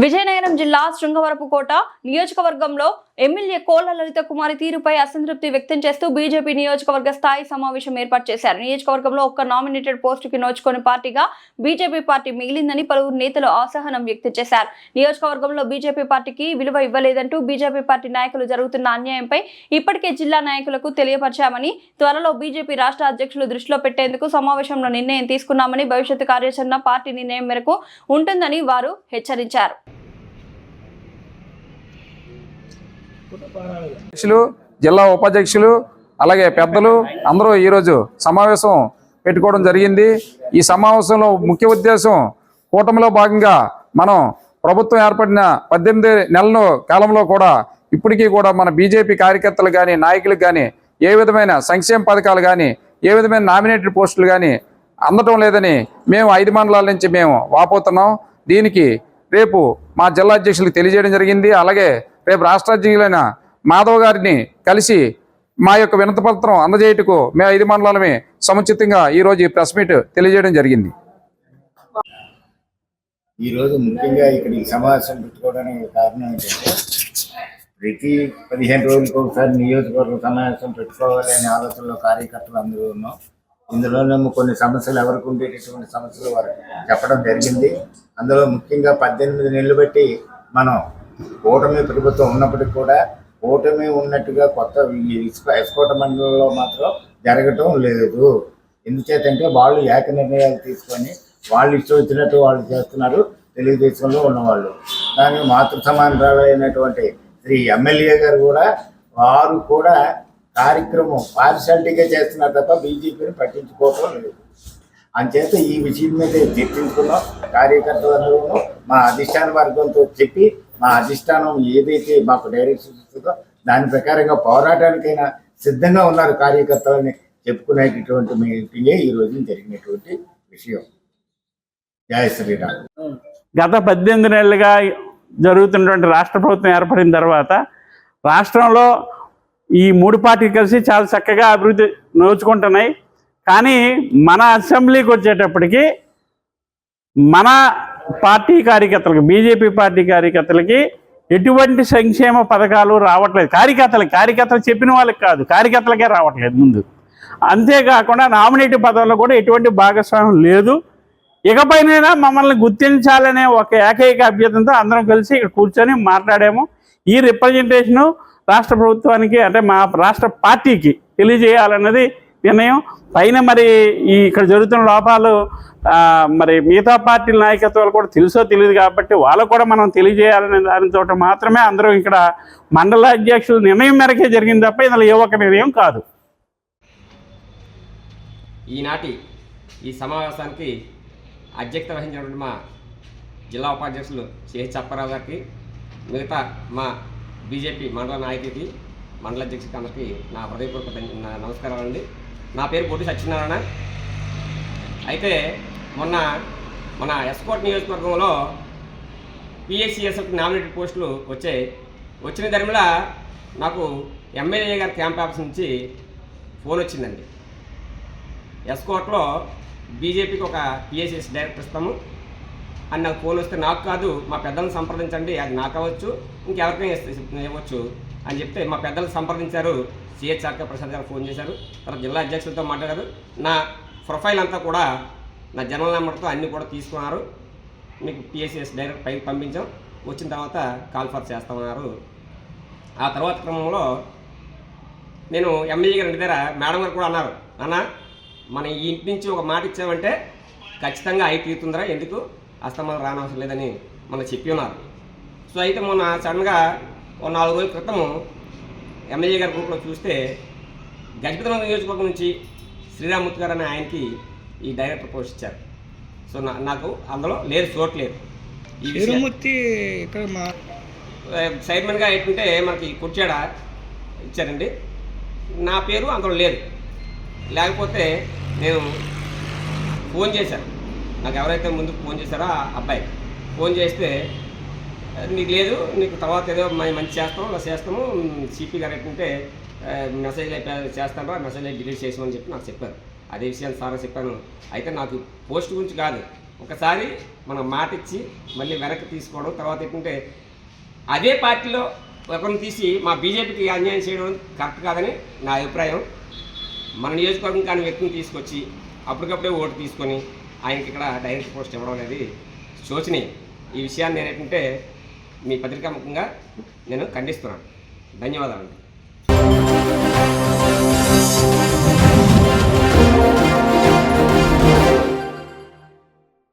విజయనగరం జిల్లా శృంగవరపుకోట నియోజకవర్గంలో ఎమ్మెల్యే కోళ్ళ లలిత కుమారి తీరుపై అసంతృప్తి వ్యక్తం చేస్తూ బీజేపీ నియోజకవర్గ స్థాయి సమావేశం ఏర్పాటు చేశారు. నియోజకవర్గంలో ఒక్క నామినేటెడ్ పోస్టుకి నోచుకొని పార్టీగా బీజేపీ పార్టీ మిగిలిందని పలువురు నేతలు అసహనం వ్యక్తం చేశారు. నియోజకవర్గంలో బీజేపీ పార్టీకి విలువ ఇవ్వలేదంటూ బీజేపీ పార్టీ నాయకులు జరుగుతున్న అన్యాయంపై ఇప్పటికే జిల్లా నాయకులకు తెలియపరిచామని త్వరలో బీజేపీ రాష్ట్ర అధ్యక్షులు దృష్టిలో పెట్టేందుకు సమావేశంలో నిర్ణయం తీసుకున్నామని భవిష్యత్తు కార్యాచరణ పార్టీ నిర్ణయం మేరకు ఉంటుందని వారు హెచ్చరించారు. అధ్యక్షులు జిల్లా ఉపాధ్యక్షులు అలాగే పెద్దలు అందరూ ఈరోజు సమావేశం పెట్టుకోవడం జరిగింది. ఈ సమావేశంలో ముఖ్య ఉద్దేశం కూటమిలో భాగంగా మనం ప్రభుత్వం ఏర్పడిన పద్దెనిమిది నెలల కాలంలో కూడా ఇప్పటికీ కూడా మన బీజేపీ కార్యకర్తలు కానీ నాయకులకు కానీ ఏ విధమైన సంక్షేమ పథకాలు కానీ ఏ విధమైన నామినేటెడ్ పోస్టులు కానీ అందటం లేదని మేము ఐదు మండలాల నుంచి మేము వాపోతున్నాం. దీనికి రేపు మా జిల్లా అధ్యక్షులకు తెలియజేయడం జరిగింది. అలాగే రేపు రాష్ట్ర అధ్యక్షులైన మాధవ్ గారిని కలిసి మా యొక్క వినతపత్రం అందజేయటకు మేము ఐదు మండలాలమే సముచితంగా ఈరోజు ఈ ప్రెస్ మీట్ తెలియజేయడం జరిగింది. ఈరోజు ముఖ్యంగా ఇక్కడ ఈ సమావేశం పెట్టుకోవడానికి కారణం ఏంటంటే ప్రతి పదిహేను రోజులకు ఒకసారి నియోజకవర్గ సమావేశం పెట్టుకోవాలి అనే ఆలోచనలో కార్యకర్తలు అందరూ ఉన్నాం. ఇందులోనేమో కొన్ని సమస్యలు ఎవరికి ఉండేటటువంటి సమస్యలు వారు చెప్పడం జరిగింది. అందులో ముఖ్యంగా పద్దెనిమిది నెలలు బట్టి మనం కూటమి ప్రభుత్వం ఉన్నప్పటికీ కూడా ఓటమి ఉన్నట్టుగా కొత్త ఇసుక ఎస్కోట మండలంలో మాత్రం జరగటం లేదు. ఎందుచేతంటే వాళ్ళు ఏక నిర్ణయాలు తీసుకొని వాళ్ళు ఇష్టం వచ్చినట్టు వాళ్ళు చేస్తున్నారు తెలుగుదేశంలో ఉన్నవాళ్ళు. కానీ మాతృ సమానరాలైనటువంటి శ్రీ ఎమ్మెల్యే గారు కూడా వారు కూడా కార్యక్రమం పార్షాలిటీగా చేస్తున్నారు తప్ప బీజేపీని పట్టించుకోవటం లేదు. అంచేత ఈ విషయం మీద చర్చించుకున్నాం కార్యకర్తలందరూ మా అధిష్టాన వర్గంతో చెప్పి మా అధిష్టానం ఏదైతే మాకు డైరెక్షన్ ఇస్తుందో దాని ప్రకారంగా పోరాటానికైనా సిద్ధంగా ఉన్నారు కార్యకర్తలని చెప్పుకునేటటువంటి మీటింగే ఈ రోజు జరిగినటువంటి విషయం. జయ శ్రీరామ్. గత పద్దెనిమిది నెలలుగా జరుగుతున్నటువంటి రాష్ట్ర ప్రభుత్వం ఏర్పడిన తర్వాత రాష్ట్రంలో ఈ మూడు పార్టీలు కలిసి చాలా చక్కగా అభివృద్ధి నోచుకుంటున్నాయి. కానీ మన అసెంబ్లీకి వచ్చేటప్పటికి మన పార్టీ కార్యకర్తలకు బీజేపీ పార్టీ కార్యకర్తలకి ఎటువంటి సంక్షేమ పథకాలు రావట్లేదు. కార్యకర్తలకి కార్యకర్తలు చెప్పిన వాళ్ళకి కాదు కార్యకర్తలకే రావట్లేదు ముందు. అంతేకాకుండా నామినేటివ్ పదవుల్లో కూడా ఎటువంటి భాగస్వామ్యం లేదు. ఇకపైనైనా మమ్మల్ని గుర్తించాలనే ఒక ఏకైక అభ్యర్థనతో అందరం కలిసి ఇక్కడ కూర్చొని మాట్లాడాము. ఈ రిప్రజెంటేషను రాష్ట్ర ప్రభుత్వానికి అంటే మా రాష్ట్ర పార్టీకి తెలియజేయాలన్నది నిర్ణయం. పైన మరి ఈ ఇక్కడ జరుగుతున్న లోపాలు మరి మిగతా పార్టీల నాయకత్వాలు కూడా తెలుసో తెలియదు కాబట్టి వాళ్ళకు కూడా మనం తెలియజేయాలనే దానితో మాత్రమే అందరూ ఇక్కడ మండల అధ్యక్షుల నిర్ణయం మేరకే జరిగింది తప్ప ఇందులో ఏ ఒక్క నిర్ణయం కాదు. ఈనాటి ఈ సమావేశానికి అధ్యక్షత వహించినటువంటి మా జిల్లా ఉపాధ్యక్షులు సిహెచ్ అప్పారావు గారికి మిగతా మా బీజేపీ మండల నాయకుడికి మండల అధ్యక్షుడికి అందరికీ నా హృదయపూర్వక నమస్కారాలు అండి నా పేరు పొట్టి సత్యనారాయణ. అయితే మొన్న మన ఎస్కోట్ నియోజకవర్గంలో పిఎస్సిఎస్ఎఫ్ నామినేటెడ్ పోస్టులు వచ్చాయి. వచ్చిన ధర్మిల నాకు ఎమ్మెల్యే గారి క్యాంప్ ఆఫీస్ నుంచి ఫోన్ వచ్చిందండి. ఎస్కోట్లో బీజేపీకి ఒక పిఎస్సిఎస్ డైరెక్టర్ ఇస్తాము. అని నాకు ఫోన్ వస్తే నాకు కాదు మా పెద్దలను సంప్రదించండి అది నాకు అవ్వచ్చు ఇంకెవరికైనా ఇవ్వచ్చు అని చెప్తే మా పెద్దలు సంప్రదించారు. సిహెచ్ఆర్కే ప్రసాద్ గారు ఫోన్ చేశారు. తర్వాత జిల్లా అధ్యక్షులతో మాట్లాడారు. నా ప్రొఫైల్ అంతా కూడా నా జనరల్ నెంబర్తో అన్నీ కూడా తీసుకున్నారు. మీకు పిఎస్సిఎస్ డైరెక్ట్ పైకి పంపించాం. వచ్చిన తర్వాత కాల్ ఫర్ చేస్తామన్నారు ఆ తర్వాత క్రమంలో నేను ఎమ్మెల్యే గారి ఇంటి దగ్గర మేడం గారు కూడా అన్నారు అన్న మన ఈ ఇంటి నుంచి ఒక మాట ఇచ్చామంటే ఖచ్చితంగా అయి తీరుతుందిరా ఎందుకు? అస్తమానం రానవసరం లేదని మన చెప్పి ఉన్నారు. సో అయితే మొన్న సడన్గా ఓ నాలుగు రోజుల క్రితం ఎమ్మెల్యే గారి గ్రూప్లో చూస్తే గజపతిన నియోజకవర్గం నుంచి శ్రీరామూర్తి గారు అనే ఆయనకి ఈ డైరెక్టర్ పోస్ట్ ఇచ్చారు. సో నాకు అందులో లేదు చోటు లేదు. తిరుమూర్తి ఇక్కడ మా చైర్మన్గా ఏంటంటే మనకి కుర్చాడ ఇచ్చారండి. నా పేరు అందులో లేదు. లేకపోతే నేను ఫోన్ చేశాను. నాకు ఎవరైతే ముందు ఫోన్ చేశారో ఆ అబ్బాయి. ఫోన్ చేస్తే నీకు లేదు. నీకు తర్వాత ఏదో మంచి చేస్తాం అలా చేస్తాము. సిపి గారు ఏంటంటే మెసేజ్ చేస్తాను మెసేజ్ డిలీట్ చేసామని చెప్పి నాకు చెప్పారు. అదే విషయాన్ని సార్ చెప్పాను. అయితే నాకు పోస్ట్ గురించి కాదు. ఒకసారి మనం మాట ఇచ్చి మళ్ళీ వెనక్కి తీసుకోవడం తర్వాత ఏంటంటే అదే పార్టీలో ఒకరిని తీసి మా బీజేపీకి అన్యాయం చేయడం కరెక్ట్ కాదని నా అభిప్రాయం. మన నియోజకవర్గం కాని వ్యక్తిని తీసుకొచ్చి అప్పటికప్పుడే ఓటు తీసుకొని ఆయనకి ఇక్కడ డైరెక్ట్ పోస్ట్ ఇవ్వడం అనేది శోచనీయం. ఈ విషయాన్ని నేను మీ పత్రికా ముఖంగా నేను ఖండిస్తున్నాను. ధన్యవాదాలు.